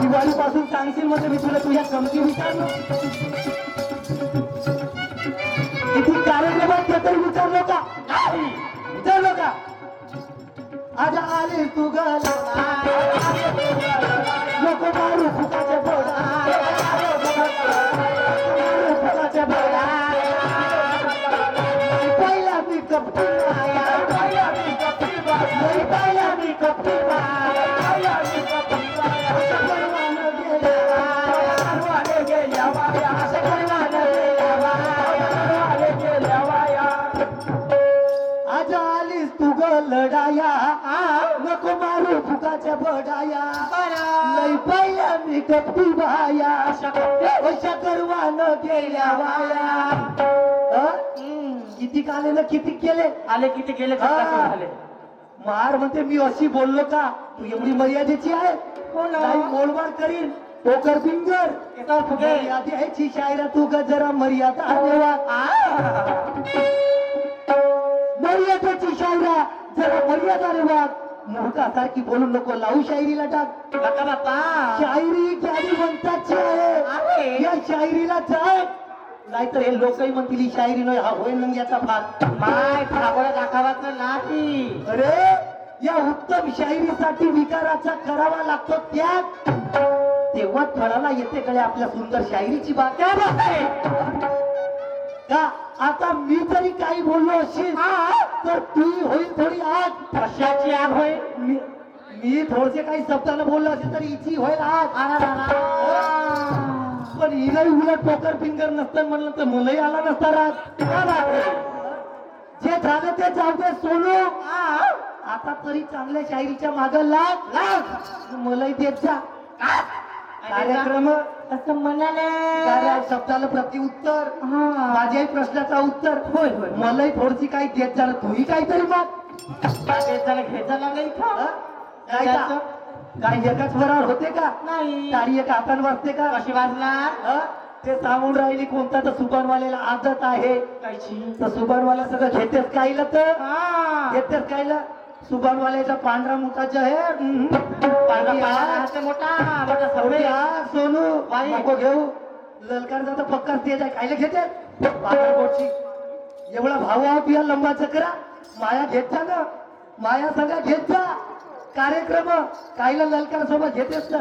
दिवाळी पासून सांगशील म्हणजे मी तुला तुझ्या कमती विचारलो. किती कार्यक्रमात ते तरी विचारलो का? विचारलो का? आज आले तू गल. नको मारू फुकाच्या बोला. पहिला मी लढाया. नको मारू फुकाच्या बडाया लई पहिल्या मी कपटी बाया. अशा करवानं गेल्या वाया? किती काले ना किती केले? आले किती झाले मार म्हणते मी अशी बोललो का? तू एवढी मर्यादेची आहे. हो मोलमार करीन. पोकर फिंगर फुगे. मर्यादेची शायरा तू ग जरा मर्यादा मर्यादेची शायरा. जरा मर्यादा रे वाग मूर्खासारखी बोलू नको लावू शायरीला टाक नका शायरी ज्ञानी म्हणताची आहे. या शायरीला टाक नाहीतर हे लोकही म्हणतील ही शायरी नाही हा होय नंग्याचा भाग. माय फागोळा दाखवायचं नाही अरे या उत्तम शायरीसाठी विकाराचा करावा लागतो त्याग तेव्हा फळाला येते कडे आपल्या सुंदर शायरीची बात का आता मी जरी काही बोललो असेल तर तू होईल थोडी आग. कशाची आग होय? मी मी थोडसे काही शब्दानं बोललो असेल तर हिची होईल आग. आला. पण हिलाही उलट पोकर फिंगर नसतं म्हणलं तर मलाही आला नसता राग? जे झालं ते जाऊ दे सोनू. आता तरी चांगल्या शायरीच्या माग लाग. लाग. मलाही देत जा. कार्यक्रम असं म्हणाले शब्दाला प्रत्युत्तर हा. माझ्याही प्रश्नाचा उत्तर. होय, होय. मलाही थोडीशी काही देत जा तूही काहीतरी माग. त्याला घ्यायचं लागलं इथं? काय का? काय एकाच वरावर होते का? नाही. टाळी एका हाताने वाजते का? कशी वाजणार? ते सांगून राहिली कोणता तर सुबानवाल्याला आदत आहे. तर सुबानवाला सगळं घेतेच कायला तर. घेतेच कायला सुबानवाल्याचा पांढरा मोठा जहेर? सोनू बाई. नको घेऊ. ललकार जाता पक्का ते घेते? एवढा भाऊ आहो तुया लंबा चक्रा. माया घेत जा ना. माया सगळ्या घेत जा. कार्यक्रम. कायला ललकार सोबत घेतेस ना?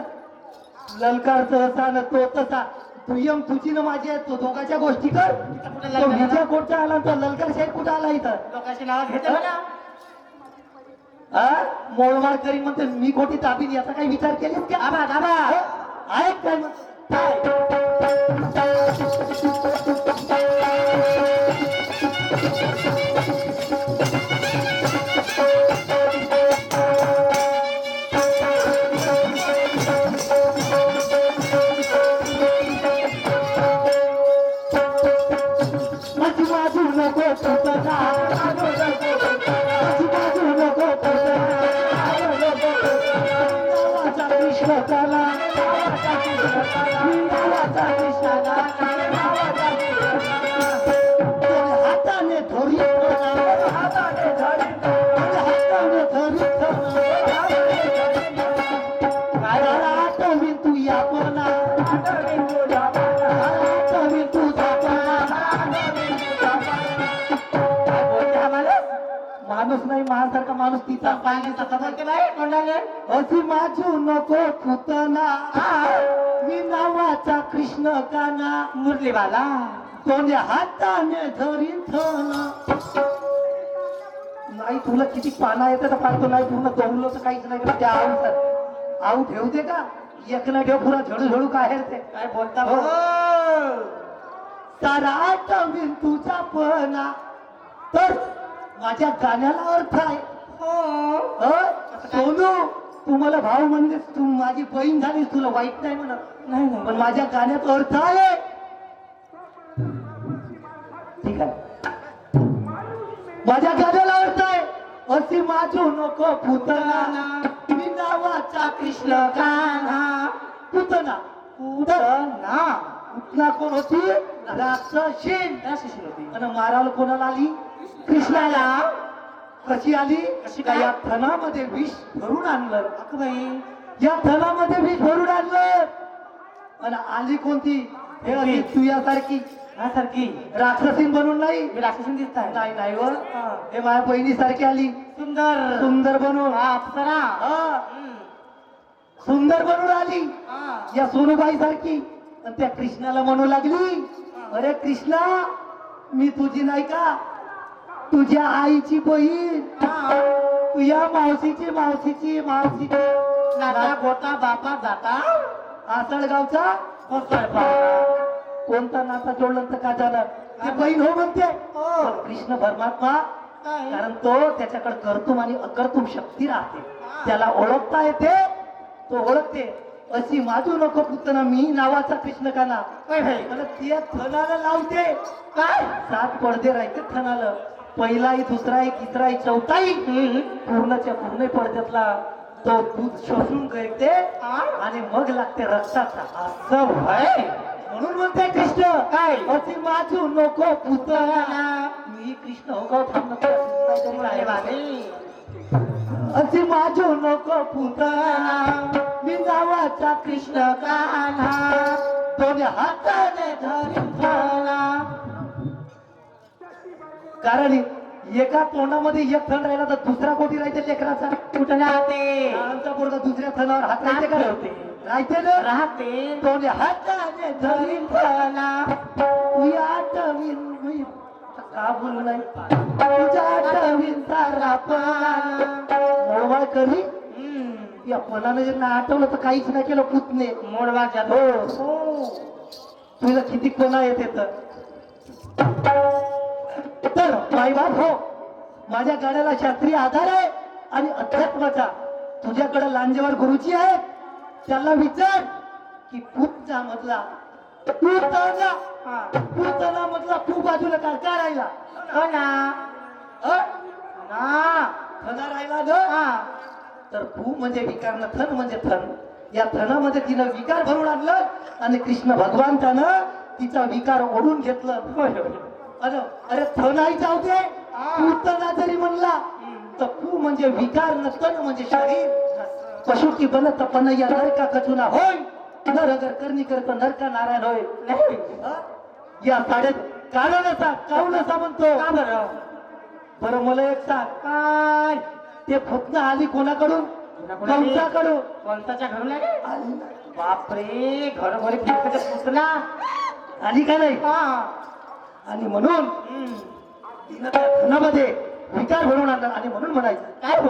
ललकारचं असा ना तो तसा. दुय्यम तुझी ना माझी आहे तो दोघाच्या गोष्टी कर. तो ललकार विजय कोटचा आला? तर ललकार साहेब कुठं आला इथं? लोकांची नाव घेते ना. हा मोळमाळ करी म्हणते मी खोटी ताबीन याचा काही विचार केलीस का आबा आबा आहे काय मग? काय? हाताने हाताने हाताने माणूस नाही माझ्यासारखा माणूस तिचा पाहिजे तसं नाही म्हणाले अशी माझी नको पुतना. मी नावाचा कृष्ण काना मुरली बाला तोंडे हाताने थना नाही तुला किती पाना येते तर पाहतो. नाही पूर्ण तर काहीच नाही. त्या आऊ आऊ ठेवते का? एक ना ठेव पुरा झडू झडू काय ते. काय बोलता हो. हो आठवीन तुझा पणा. तर माझ्या गाण्याला अर्थ आहे. हो. अ? सोनू. तू मला भाऊ म्हणजे तू माझी बहीण झालीस तुला वाईट नाही म्हणत. नाही नाही पण माझ्या गाण्यात अर्थ आहे. ठीक आहे. माझ्या गाण्याला अर्थ आहे. अशी माझू नको पुतना. मी नावाचा कृष्ण कान्हा. पुतना. पुतना. पुतना कोण होती? राक्षसीन. राक्षसी होती. आणि मारायला कोणाला आली? कृष्णाला. कशी आली? कशी का काय? या थनामध्ये विष भरून आणलं. अगं बाई. या थनामध्ये विष भरून आणलं. आणि आली कोणती? हे अशी तुझ्यासारखी. हा सारखी राक्षसीन बनून नाही? मी राक्षसीन दिसत आहे नाही नाही व. हा. माझ्या बहिणीसारखी आली. सुंदर. सुंदर बनून. हा अप्सरा. सुंदर बनून आली. या सोनूबाई सारखी आणि त्या कृष्णाला म्हणू लागली अरे कृष्णा मी तुझी नाही का? तुझ्या आईची बहीण. हा. तुझ्या मावशीची मावशीची मावशीची. नाता गोता बापा जाता. आसळगावचा बाबा. कोणता नाता जोडलं तर का झालं? ते बहीण हो म्हणते. हो. कृष्ण परमात्मा? कारण तो त्याच्याकडे कर्तुम आणि अकर्तुम शक्ती राहते. त्याला ओळखता येते. तो ओळखते. अशी माजू नको पुतना मी नावाचा कृष्ण काना काय थनाला लावते. काय? सात पडदे राहते थनाला. पहिलाही दुसराही तिसराही चौथाही. पूर्णच्या पूर्ण पडद्यातला तो दूध शोषून करते? आणि मग लागते रक्ताचा असं व्हय? म्हणून म्हणते कृष्ण काय? अशी माजू नको पुतना ना. मी कृष्ण हो का थांब नको काहीतरी अरे आहे बाबा. बाबे. अशी माजू नको पुतना मी नावाचा कृष्ण कान्हा दोन हाताने धरून झाला. कारण एका तोंडामध्ये एक थंड राहिला तर दुसरा कोटी राहते लेकराचा? कुठं राहते आमचा पोरगा दुसऱ्या थनावर हात राहते का? राहते. राहते ना? राहते. दोन हाताने झाला. तुझ्या आठवीन का बोलू नाही. तुझ्या आठवीन सारा करी. या फलानं जर नाही आठवलं तर काहीच नाही केलं पुतणे. मोडवा जातो हो. तुला किती कोणा येते तर. तर माईबाप हो माझ्या गाड्याला शास्त्रीय आधार आहे आणि अध्यात्माचा. तुझ्याकडे लांजेवर गुरुजी आहे त्याला विचार की पूतचा मधला हा. पूतना मधला तू बाजूला काय काय राहिला? हो थना राहिला ग. हा. तर भू म्हणजे विकार न थन म्हणजे थन या थनामध्ये तिनं विकार भरून आणलं आणि कृष्ण भगवान त्यानं तिचा विकार ओढून घेतलं. अरे अरे थन आई जाऊ दे. पूतना जरी म्हणला. तर पू म्हणजे विकार न तन म्हणजे शरीर पशुकी बनत पण या नरका कचुना होय. नर अगर करणी करत नरका नारायण होय. नाही. या साड्यात काढू नसा काढू नसा म्हणतो. का बरं? बरं मला एक सांग. काय? ते फुटणं आली कोणाकडून? कंसाकडून. कोणताच्या घरून आले? नाही. बापरे घरोघरी पुतला आली का नाही? आणि म्हणून हम्म. तिनं त्या धनामध्ये विचार भरून आणला आणि म्हणून म्हणायचं काय हो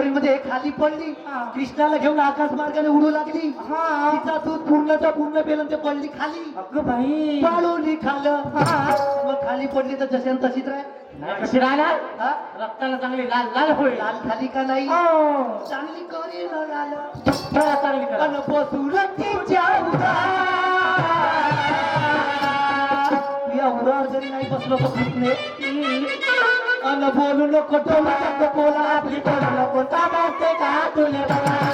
करता लाल करी मध्ये खाली पडली. कृष्णाला घेऊन आकाश मार्गाने उडू लागली. तिचा दूध पूर्णच्या पूर्ण पेलं ते पडली खाली. अगं बाई. पाळून खालं हा. मग खाली पडली तर जशी तशीच राह नाही कशी राहणार? रक्ताला चांगली लाल लाल होईल. लाल खाली का नाही? हो. चांगली करी लाल. चांगली पण बसून तिच्या या उरावर जरी नाही बसलो फुटणे अन बोलू नको टोला नको बोला आपली बोलू नको ताबाते का तुले बघा